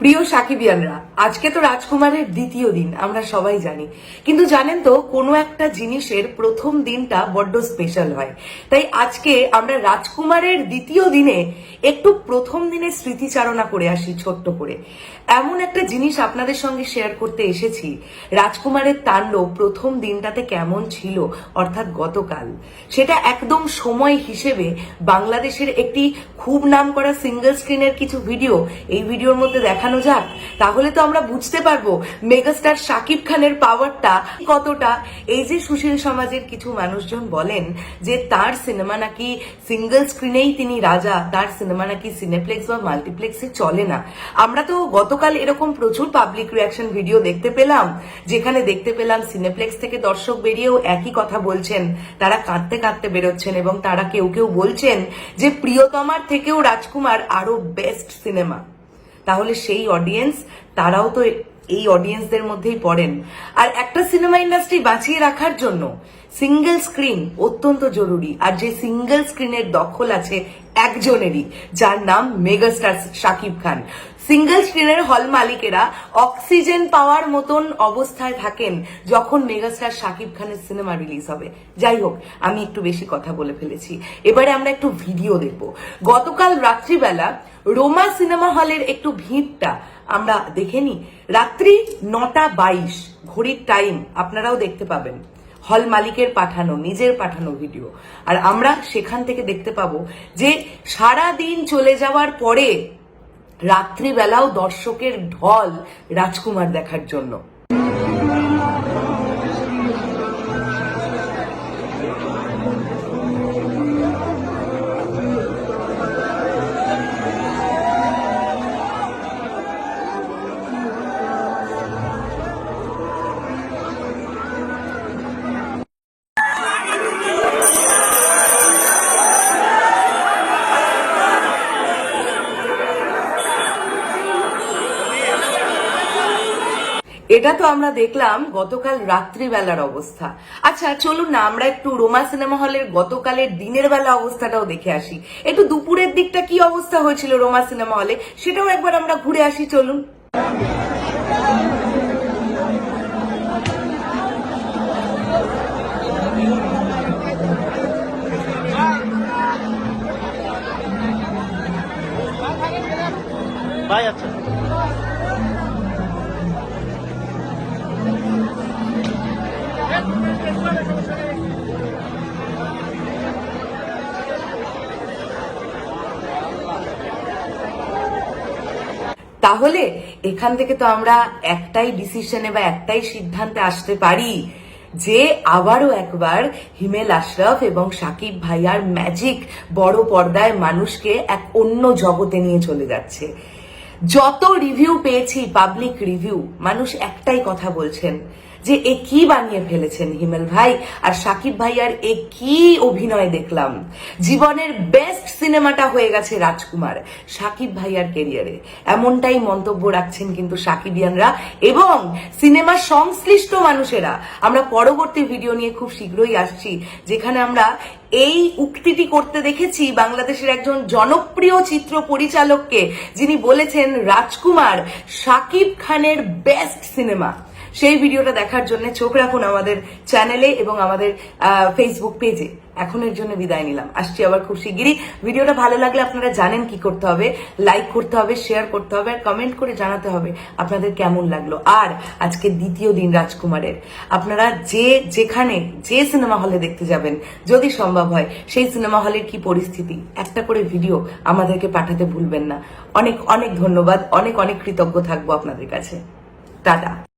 প্রিয় সাকিবিয়ানরা, আজকে তো রাজকুমারের দ্বিতীয় দিন, আমরা সবাই জানি। কিন্তু জানেন তো, কোনো একটা জিনিসের প্রথম দিনটা বড্ড স্পেশাল হয়। তাই আজকে আমরা রাজকুমারের দ্বিতীয় দিনে একটু প্রথম দিনের স্মৃতিচারণা করে আসি ছোট্ট করে। এমন একটা জিনিস আপনাদের সঙ্গে শেয়ার করতে এসেছি। রাজকুমারের তাণ্ডব প্রথম দিনটাতে কেমন ছিল, অর্থাৎ গতকাল। সেটা একদম সময় হিসেবে বাংলাদেশের একটি খুব নাম করা সিঙ্গেল স্ক্রিনের কিছু ভিডিও এই ভিডিওর মধ্যে দেখানো যাক। তাহলে তো আমরা বুঝতে পারব মেগাস্টার শাকিব খানের পাওয়ারটা কতটা। এই যে সুশীল সমাজের কিছু মানুষজন বলেন যে তার সিনেমা নাকি সিঙ্গেল স্ক্রিনেই তিনি রাজা, তার সিনেমা নাকি সিনেপ্লেক্স বা মাল্টিপ্লেক্সে চলে না। আমরা তো গতকাল এরকম প্রচুর পাবলিক রিয়াকশন ভিডিও দেখতে পেলাম, যেখানে দেখতে পেলাম সিনেপ্লেক্স থেকে দর্শক বেরিয়েও একই কথা বলছেন। তারা কাঁদতে কাঁদতে বেরোচ্ছেন এবং তারা কেউ কেউ বলছেন যে প্রিয়তমার থেকেও রাজকুমার আরও বেস্ট সিনেমা তাহলে সেই অডিয়েন্স তারাও তো এই অডিয়েন্সদের মধ্যেই পড়েন। আর একটা সিনেমা ইন্ডাস্ট্রি বাঁচিয়ে রাখার জন্য সিঙ্গেল স্ক্রিন অত্যন্ত জরুরি। আর যে সিঙ্গেল স্ক্রিনের দখল আছে একজনেরই, যার নাম মেগাস্টার শাকিব খান। সিঙ্গেল স্ক্রিনের হল মালিকেরা অক্সিজেন পাওয়ার মতন অবস্থায় থাকেন যখন মেগাস্টার শাকিব খানের সিনেমা রিলিজ হবে। যাই হোক, আমি একটু বেশি কথা বলে ফেলেছি। এবারে আমরা একটু ভিডিও দেখব। গতকাল রাত্রিবেলা রোমা সিনেমা হলের একটু ভিড়টা আমরা দেখে নি রাত্রি নটা বাইশ, ঘড়ির টাইম আপনারাও দেখতে পাবেন। হল মালিকের পাঠানো, নিজের পাঠানো ভিডিও আর আমরা সেখান থেকে দেখতে পাবো যে সারা দিন চলে যাওয়ার পরে রাত্রিবেলাও দর্শকের ঢল রাজকুমার দেখার জন্য। এটা তো আমরা দেখলাম গতকাল রাত্রিবেলার অবস্থা। আচ্ছা চলুন না, আমরা একটু রোমা সিনেমা হলের গতকালের দিনের বেলা অবস্থাটাও দেখে আসি। একটু দুপুরের দিকটা কি অবস্থা হয়েছিল রোমা সিনেমা হলে? সেটাও একবার আমরা ঘুরে আসি, চলুন। ভাই আচ্ছা। তাহলে এখান থেকে তো আমরা একটাই ডিসিশনে বা একটাই সিদ্ধান্তে আসতে পারি যে আবারও একবার হিমেল আশরাফ এবং সাকিব ভাইয়ার ম্যাজিক বড় পর্দায় মানুষকে এক অন্য জগতে নিয়ে চলে যাচ্ছে। যত রিভিউ পেয়েছি পাবলিক রিভিউ মানুষ একটাই কথা বলছেন যে এ কি বানিয়ে ফেলেছেন হিমেল ভাই? আর সাকিব ভাইয়ার এ কি অভিনয় দেখলাম? জীবনের বেস্ট সিনেমাটা হয়ে গেছে রাজকুমার, সাকিব ভাইয়ার কেরিয়ারে এমনটাই মন্তব্য রাখছেন কিন্তু সাকিবিয়ানরা এবং সিনেমা সংশ্লিষ্ট মানুষেরা। আমরা পরবর্তী ভিডিও নিয়ে খুব শীঘ্রই আসছি, যেখানে আমরা এই উক্তিটি করতে দেখেছি বাংলাদেশের একজন জনপ্রিয় চিত্র পরিচালককে, যিনি বলেছেন, রাজকুমার সাকিব খানের বেস্ট সিনেমা সেই ভিডিওটা দেখার জন্য চোখ রাখুন আমাদের চ্যানেলে এবং আমাদের ফেসবুক পেজে এখনের জন্য বিদায় নিলাম। আসছি আবার খুব শিগগিরই। ভিডিওটা ভালো লাগলে আপনারা জানেন কি করতে হবে। লাইক করতে হবে শেয়ার করতে হবে, আর কমেন্ট করে জানাতে হবে আপনাদের কেমন লাগল। আর আজকে দ্বিতীয় দিন রাজকুমারের। আপনারা যে যেখানে, যে সিনেমা হলে দেখতে যাবেন, যদি সম্ভব হয়, সেই সিনেমা হলের কি পরিস্থিতি? একটা করে ভিডিও আমাদেরকে পাঠাতে ভুলবেন না। অনেক অনেক ধন্যবাদ। অনেক অনেক কৃতজ্ঞ থাকব আপনাদের কাছে। টাটা।